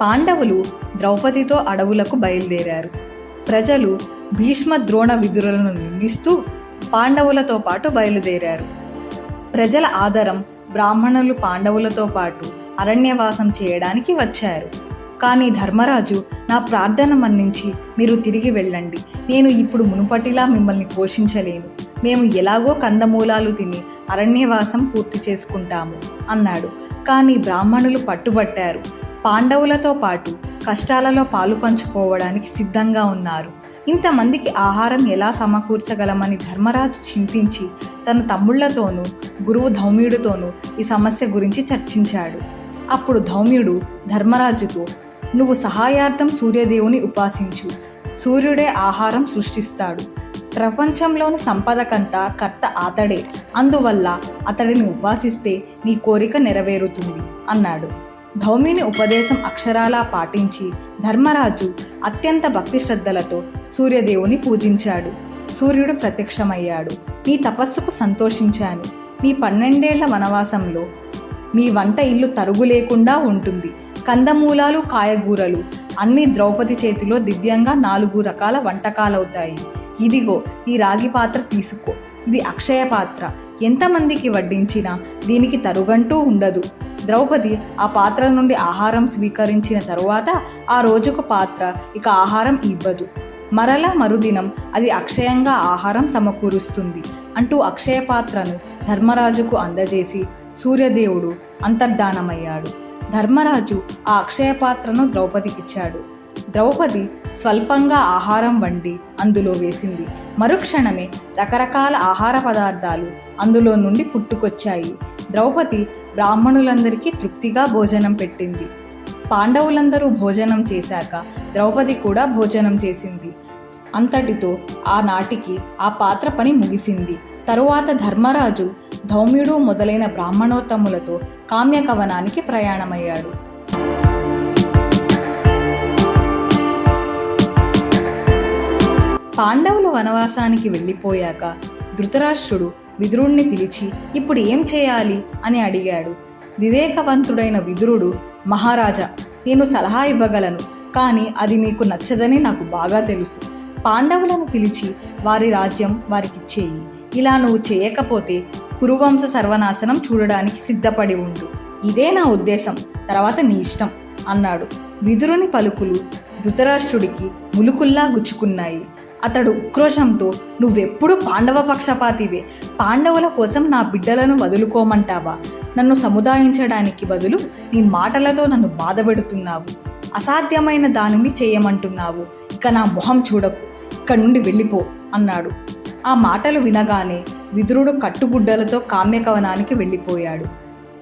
పాండవులు ద్రౌపదితో అడవులకు బయలుదేరారు. ప్రజలు భీష్మ ద్రోణ విధులను నిందిస్తూ పాండవులతో పాటు బయలుదేరారు. ప్రజల ఆదరం బ్రాహ్మణులు పాండవులతో పాటు అరణ్యవాసం చేయడానికి వచ్చారు. కానీ ధర్మరాజు నా ప్రార్థన మన్నించి మీరు తిరిగి వెళ్ళండి. నేను ఇప్పుడు మునుపటిలా మిమ్మల్ని పోషించలేను. మేము ఎలాగో కందమూలాలు తిని అరణ్యవాసం పూర్తి చేసుకుంటాము అన్నాడు. కానీ బ్రాహ్మణులు పట్టుబట్టారు. పాండవులతో పాటు కష్టాలలో పాలు పంచుకోవడానికి సిద్ధంగా ఉన్నారు. ఇంతమందికి ఆహారం ఎలా సమకూర్చగలమని ధర్మరాజు చింతించి తన తమ్ముళ్ళతోనూ గురువు ధౌమ్యుడితోనూ ఈ సమస్య గురించి చర్చించాడు. అప్పుడు ధౌమ్యుడు ధర్మరాజుతో నువ్వు సహాయార్థం సూర్యదేవుని ఉపాసించు. సూర్యుడే ఆహారం సృష్టిస్తాడు. ప్రపంచంలోని సంపదకంతా కర్త అతడే. అందువల్ల అతడిని ఉపాసిస్తే నీ కోరిక నెరవేరుతుంది అన్నాడు. ధౌమిని ఉపదేశం అక్షరాలా పాటించి ధర్మరాజు అత్యంత భక్తి శ్రద్ధలతో సూర్యదేవుని పూజించాడు. సూర్యుడు ప్రత్యక్షమయ్యాడు. నీ తపస్సుకు సంతోషించాను. నీ పన్నెండేళ్ళ వనవాసంలో మీ వంట ఇల్లు తరుగు లేకుండా ఉంటుంది. కందమూలాలు కాయగూరలు అన్ని ద్రౌపది చేతిలో దివ్యంగా నాలుగు రకాల వంటకాలవుతాయి. ఇదిగో ఈ రాగి పాత్ర తీసుకో. ఇది అక్షయ పాత్ర. ఎంతమందికి వడ్డించినా దీనికి తరుగంటూ ఉండదు. ద్రౌపది ఆ పాత్ర నుండి ఆహారం స్వీకరించిన తరువాత ఆ రోజుకు పాత్ర ఇక ఆహారం ఇవ్వదు. మరలా మరుదినం అది అక్షయంగా ఆహారం సమకూరుస్తుంది. అంటూ అక్షయ పాత్రను ధర్మరాజుకు అందజేసి సూర్యదేవుడు అంతర్ధానమయ్యాడు. ధర్మరాజు ఆ అక్షయ పాత్రను ద్రౌపదికిచ్చాడు. ద్రౌపది స్వల్పంగా ఆహారం వండి అందులో వేసింది. మరుక్షణమే రకరకాల ఆహార పదార్థాలు అందులో నుండి పుట్టుకొచ్చాయి. ద్రౌపది బ్రాహ్మణులందరికీ తృప్తిగా భోజనం పెట్టింది. పాండవులందరూ భోజనం చేశాక ద్రౌపది కూడా భోజనం చేసింది. అంతటితో ఆనాటికి ఆ పాత్ర పని ముగిసింది. తరువాత ధర్మరాజు ధౌమ్యుడు మొదలైన బ్రాహ్మణోత్తములతో కామ్యకవనానికి ప్రయాణమయ్యాడు. పాండవులు వనవాసానికి వెళ్ళిపోయాక ధృతరాష్ట్రుడు విదురుణ్ణి పిలిచి ఇప్పుడు ఏం చేయాలి? అని అడిగాడు. వివేకవంతుడైన విదురుడు మహారాజా నేను సలహా ఇవ్వగలను కానీ అది మీకు నచ్చదని నాకు బాగా తెలుసు. పాండవులను పిలిచి వారి రాజ్యం వారికిచ్చేయి ఇలా నువ్వు చేయకపోతే కురువంశ సర్వనాశనం చూడడానికి సిద్ధపడి ఉండు. ఇదే నా ఉద్దేశం. తర్వాత నీ ఇష్టం అన్నాడు. విదురుని పలుకులు ధృతరాష్ట్రుడికి ములుకుల్లా గుచ్చుకున్నాయి. అతడు ఉక్రోషంతో నువ్వెప్పుడు పాండవ పక్షపాతివే. పాండవుల కోసం నా బిడ్డలను వదులుకోమంటావా? నన్ను సముదాయించడానికి బదులు నీ మాటలతో నన్ను బాధపెడుతున్నావు. అసాధ్యమైన దానిని చేయమంటున్నావు. ఇక నా మొహం చూడకు. ఇక్కడి నుండి వెళ్ళిపో అన్నాడు. ఆ మాటలు వినగానే విదురుడు కట్టుగుడ్డలతో కామ్యకవనానికి వెళ్ళిపోయాడు.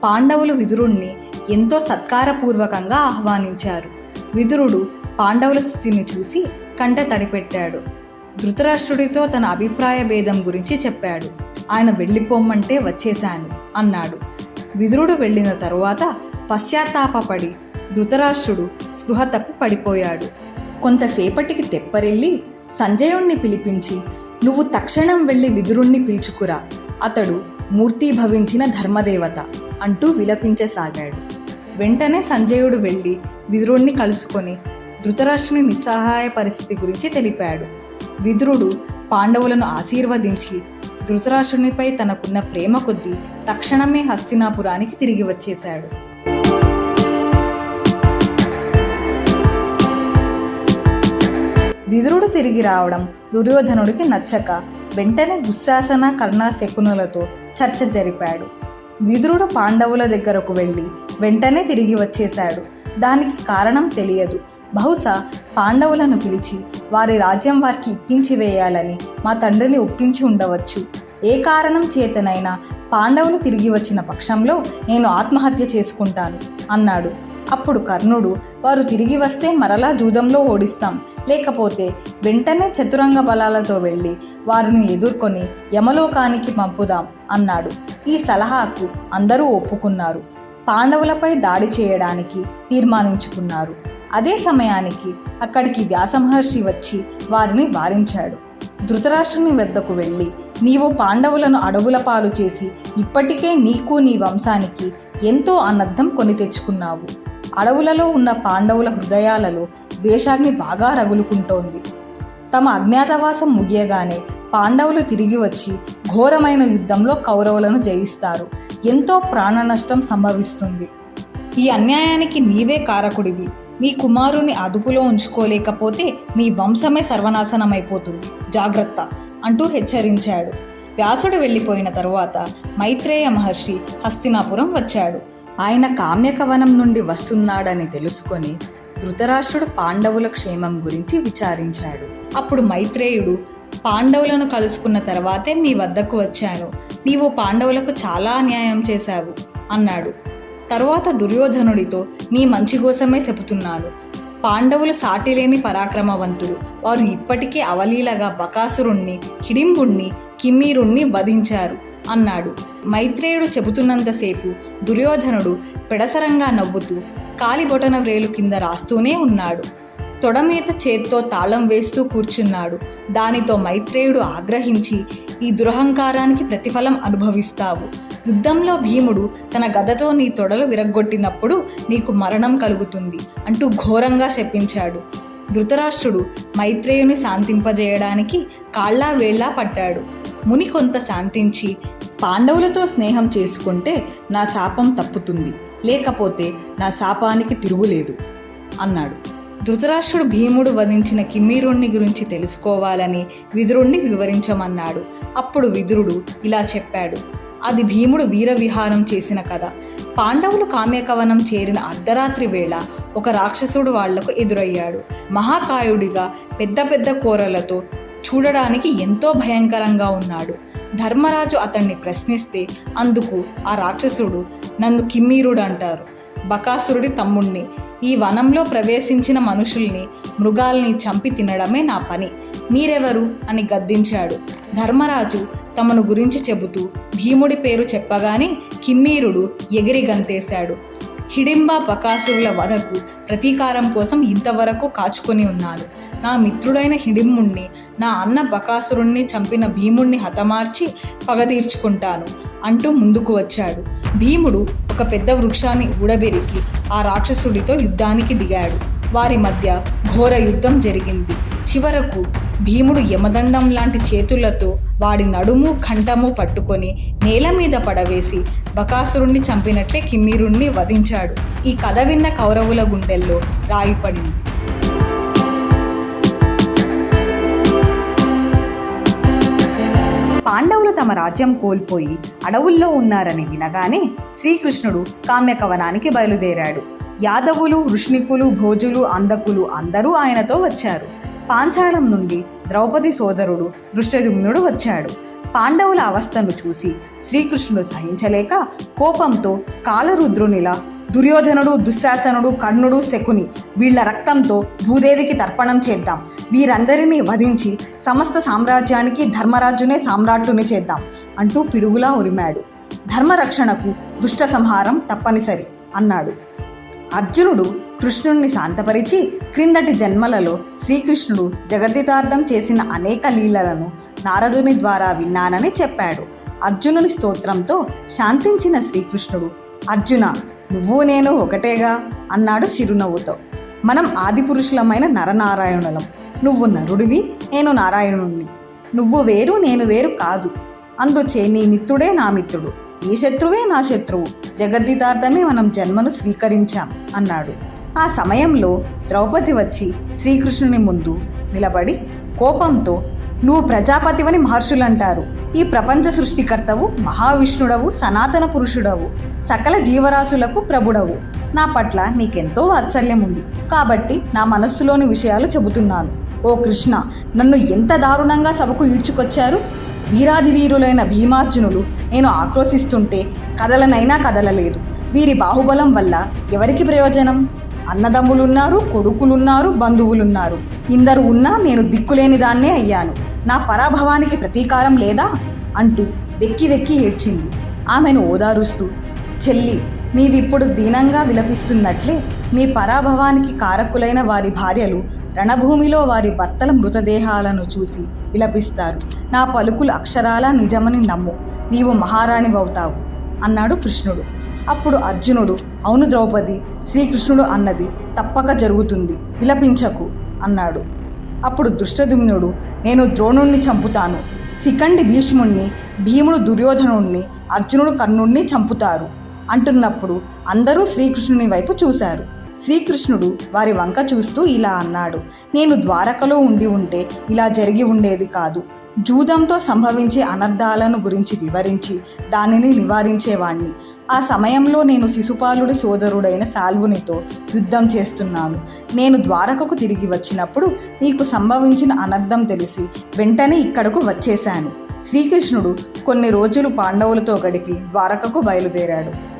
పాండవులు విదురుణ్ణి ఎంతో సత్కారపూర్వకంగా ఆహ్వానించారు. విదురుడు పాండవుల స్థితిని చూసి కంట తడిపెట్టాడు. ధృతరాష్ట్రుడితో తన అభిప్రాయ భేదం గురించి చెప్పాడు. ఆయన వెళ్ళిపోమ్మంటే వచ్చేశాను అన్నాడు. విదురుడు వెళ్ళిన తరువాత పశ్చాత్తాపపడి ధృతరాష్ట్రుడు స్పృహ తప్పి పడిపోయాడు. కొంతసేపటికి తెప్పరిల్లి సంజయుణ్ణి పిలిపించి నువ్వు తక్షణం వెళ్ళి విదురుణ్ణి పిలుచుకురా. అతడు మూర్తీభవించిన ధర్మదేవత అంటూ విలపించసాగాడు. వెంటనే సంజయుడు వెళ్ళి విదురుణ్ణి కలుసుకొని ధృతరాష్ట్రుని నిస్సహాయ పరిస్థితి గురించి తెలిపాడు. విదురుడు పాండవులను ఆశీర్వదించి ధృతరాష్ట్రునిపై తనకున్న ప్రేమ కొద్దీ తక్షణమే హస్తినాపురానికి తిరిగి వచ్చేశాడు. విదురుడు తిరిగి రావడం దుర్యోధనుడికి నచ్చక వెంటనే దుశ్శాసన కర్ణ శకునులతో చర్చ జరిపాడు. విదురుడు పాండవుల దగ్గరకు వెళ్ళి వెంటనే తిరిగి వచ్చేశాడు. దానికి కారణం తెలియదు. బహుశా పాండవులను పిలిచి వారి రాజ్యం వారికి ఇప్పించి వేయాలని మా తండ్రిని ఒప్పించి ఉండవచ్చు. ఏ కారణం చేతనైనా పాండవులు తిరిగి వచ్చిన పక్షంలో నేను ఆత్మహత్య చేసుకుంటాను అన్నాడు. అప్పుడు కర్ణుడు వారు తిరిగి వస్తే మరలా జూదంలో ఓడిస్తాం. లేకపోతే వెంటనే చతురంగ బలాలతో వెళ్ళి వారిని ఎదుర్కొని యమలోకానికి పంపుదాం అన్నాడు. ఈ సలహాకు అందరూ ఒప్పుకున్నారు. పాండవులపై దాడి చేయడానికి తీర్మానించుకున్నారు. అదే సమయానికి అక్కడికి వ్యాసమహర్షి వచ్చి వారిని వారించాడు. ధృతరాష్ట్రుని వద్దకు వెళ్ళి నీవు పాండవులను అడవుల పాలు చేసి ఇప్పటికే నీకు నీ వంశానికి ఎంతో అనర్థం కొని తెచ్చుకున్నావు. అడవులలో ఉన్న పాండవుల హృదయాలలో ద్వేషాగ్ని బాగా రగులుకుంటోంది. తమ అజ్ఞాతవాసం ముగియగానే పాండవులు తిరిగి వచ్చి ఘోరమైన యుద్ధంలో కౌరవులను జయిస్తారు. ఎంతో ప్రాణ నష్టం సంభవిస్తుంది. ఈ అన్యాయానికి నీవే కారకుడివి. నీ కుమారుని అదుపులో ఉంచుకోలేకపోతే నీ వంశమే సర్వనాశనమైపోతుంది. జాగ్రత్త అంటూ హెచ్చరించాడు. వ్యాసుడు వెళ్ళిపోయిన తరువాత మైత్రేయ మహర్షి హస్తినాపురం వచ్చాడు. ఆయన కామ్యకవనం నుండి వస్తున్నాడని తెలుసుకొని ధృతరాష్ట్రుడు పాండవుల క్షేమం గురించి విచారించాడు. అప్పుడు మైత్రేయుడు పాండవులను కలుసుకున్న తర్వాతే మీ వద్దకు వచ్చాను. నీవు పాండవులకు చాలా అన్యాయం చేశావు అన్నాడు. తరువాత దుర్యోధనుడితో నీ మంచి కోసమే చెబుతున్నాను. పాండవులు సాటిలేని పరాక్రమవంతులు. వారు ఇప్పటికే అవలీలగా బకాసురుణ్ణి హిడింబుణ్ణి కిమ్మీరుణ్ణి వధించారు అన్నాడు. మైత్రేయుడు చెబుతున్నంతసేపు దుర్యోధనుడు పెడసరంగా నవ్వుతూ కాలిబొటన వ్రేలు కింద రాస్తూనే ఉన్నాడు. తొడ మీద చేత్తో తాళం వేస్తూ కూర్చున్నాడు. దానితో మైత్రేయుడు ఆగ్రహించి ఈ దురహంకారానికి ప్రతిఫలం అనుభవిస్తావు. యుద్ధంలో భీముడు తన గదతో నీ తొడలు విరగ్గొట్టినప్పుడు నీకు మరణం కలుగుతుంది అంటూ ఘోరంగా శపించాడు. ధృతరాష్ట్రుడు మైత్రేయుని శాంతింపజేయడానికి కాళ్ళా వేళ్ళా పట్టాడు. ముని కొంత శాంతించి పాండవులతో స్నేహం చేసుకుంటే నా శాపం తప్పుతుంది. లేకపోతే నా శాపానికి తిరుగులేదు అన్నాడు. ధృతరాష్ట్రుడు భీముడు వధించిన కిమ్మీరుణ్ణి గురించి తెలుసుకోవాలని విదురుణ్ణి వివరించమన్నాడు. అప్పుడు విదురుడు ఇలా చెప్పాడు. అది భీముడు వీర విహారం చేసిన కథ. పాండవులు కామ్యకవనం చేరిన అర్ధరాత్రి వేళ ఒక రాక్షసుడు వాళ్ళకు ఎదురయ్యాడు. మహాకాయుడిగా పెద్ద పెద్ద కూరలతో చూడడానికి ఎంతో భయంకరంగా ఉన్నాడు. ధర్మరాజు అతన్ని ప్రశ్నిస్తే అందుకు ఆ రాక్షసుడు నన్ను కిమ్మీరుడు అంటారు. బకాసురుడి తమ్ముణ్ణి. ఈ వనంలో ప్రవేశించిన మనుషుల్ని మృగాల్ని చంపి తినడమే నా పని. మీరెవరు? అని గద్దించాడు. ధర్మరాజు తమను గురించి చెబుతూ భీముడి పేరు చెప్పగానే కిమ్మీరుడు ఎగిరి గంతేశాడు. హిడింబ బకాసురుల వధకు ప్రతీకారం కోసం ఇంతవరకు కాచుకొని ఉన్నాను నా మిత్రుడైన హిడింబుణ్ణి నా అన్న బకాసురుణ్ణి చంపిన భీముణ్ణి హతమార్చి పగ తీర్చుకుంటాను అంటూ ముందుకు వచ్చాడు. భీముడు ఒక పెద్ద వృక్షాన్ని ఊడబెరికి ఆ రాక్షసుడితో యుద్ధానికి దిగాడు. వారి మధ్య ఘోర యుద్ధం జరిగింది. చివరకు భీముడు యమదండం లాంటి చేతులతో వాడి నడుము కంఠము పట్టుకొని నేల మీద పడవేసి బకాసురుణ్ణి చంపినట్లే కిమ్మీరుణ్ణి వధించాడు. ఈ కథ విన్న కౌరవుల గుండెల్లో రాయి పడింది. పాండవులు తమ రాజ్యం కోల్పోయి అడవుల్లో ఉన్నారని వినగానే శ్రీకృష్ణుడు కామ్యకవనానికి బయలుదేరాడు. యాదవులు వృష్ణికులు భోజులు అందకులు అందరూ ఆయనతో వచ్చారు. పాంచాలం నుండి ద్రౌపది సోదరుడు దృష్టజుమ్నుడు వచ్చాడు. పాండవుల అవస్థను చూసి శ్రీకృష్ణుడు సహించలేక కోపంతో కాలరుద్రునిలా దుర్యోధనుడు దుశ్శాసనుడు కర్ణుడు శకుని వీళ్ళ రక్తంతో భూదేవికి తర్పణం చేద్దాం. వీరందరినీ వధించి సమస్త సామ్రాజ్యానికి ధర్మరాజునే సామ్రాట్టుని చేద్దాం అంటూ పిడుగులా ఉరిమాడు. ధర్మరక్షణకు దుష్ట సంహారం తప్పనిసరి అన్నాడు. అర్జునుడు కృష్ణుణ్ణి శాంతపరిచి క్రిందటి జన్మలలో శ్రీకృష్ణుడు జగద్దితార్థం చేసిన అనేక లీలలను నారదుని ద్వారా విన్నానని చెప్పాడు. అర్జునుని స్తోత్రంతో శాంతించిన శ్రీకృష్ణుడు అర్జున నువ్వు నేను ఒకటేగా అన్నాడు చిరునవ్వుతో. మనం ఆదిపురుషులమైన నరనారాయణులం. నువ్వు నరుడివి నేను నారాయణుణ్ణి. నువ్వు వేరు నేను వేరు కాదు. అందుచే నీ మిత్రుడే నా మిత్రుడు. నీ శత్రువే నా శత్రువు. జగద్దితార్థమే మనం జన్మను స్వీకరించాం అన్నాడు. ఆ సమయంలో ద్రౌపది వచ్చి శ్రీకృష్ణుని ముందు నిలబడి కోపంతో నువ్వు ప్రజాపతివని మహర్షులంటారు. ఈ ప్రపంచ సృష్టికర్తవు మహావిష్ణుడవు సనాతన పురుషుడవు సకల జీవరాశులకు ప్రభుడవు. నా పట్ల నీకెంతో వాత్సల్యం ఉంది కాబట్టి నా మనస్సులోని విషయాలు చెబుతున్నాను. ఓ కృష్ణ నన్ను ఎంత దారుణంగా సభకు ఈడ్చుకొచ్చారు? వీరాది వీరులైన భీమార్జునులు నేను ఆక్రోశిస్తుంటే కదలనైనా కదలలేదు. వీరి బాహుబలం వల్ల ఎవరికి ప్రయోజనం? అన్నదమ్ములున్నారు కొడుకులున్నారు బంధువులున్నారు. ఇందరు ఉన్నా నేను దిక్కులేని దాన్నే అయ్యాను. నా పరాభవానికి ప్రతీకారం లేదా? అంటూ వెక్కి వెక్కి ఏడ్చింది. ఆమెను ఓదారుస్తూ చెల్లి నీవిప్పుడు దీనంగా విలపిస్తున్నట్లే మీ పరాభవానికి కారకులైన వారి భార్యలు రణభూమిలో వారి భర్తల మృతదేహాలను చూసి విలపిస్తారు. నా పలుకులు అక్షరాలా నిజమని నమ్ము. నీవు మహారాణివవుతావు అన్నాడు కృష్ణుడు. అప్పుడు అర్జునుడు అవును ద్రౌపది శ్రీకృష్ణుడు అన్నది తప్పక జరుగుతుంది విలపించకు అన్నాడు. అప్పుడు దృష్టదుమ్నుడు నేను ద్రోణుణ్ణి చంపుతాను. శిఖండి భీష్ముణ్ణి భీముడు దుర్యోధనుణ్ణి అర్జునుడు కర్ణుణ్ణి చంపుతారు అంటున్నప్పుడు అందరూ శ్రీకృష్ణుని వైపు చూశారు. శ్రీకృష్ణుడు వారి వంక చూస్తూ ఇలా అన్నాడు నేను ద్వారకలో ఉండి ఉంటే ఇలా జరిగి ఉండేది కాదు. జూదంతో సంభవించే అనర్థాలను గురించి వివరించి దానిని నివారించేవాణ్ణి. ఆ సమయంలో నేను శిశుపాలుడి సోదరుడైన సాల్వునితో యుద్ధం చేస్తున్నాను. నేను ద్వారకకు తిరిగి వచ్చినప్పుడు నీకు సంభవించిన అనర్థం తెలిసి వెంటనే ఇక్కడకు వచ్చేశాను. శ్రీకృష్ణుడు కొన్ని రోజులు పాండవులతో గడిపి ద్వారకకు బయలుదేరాడు.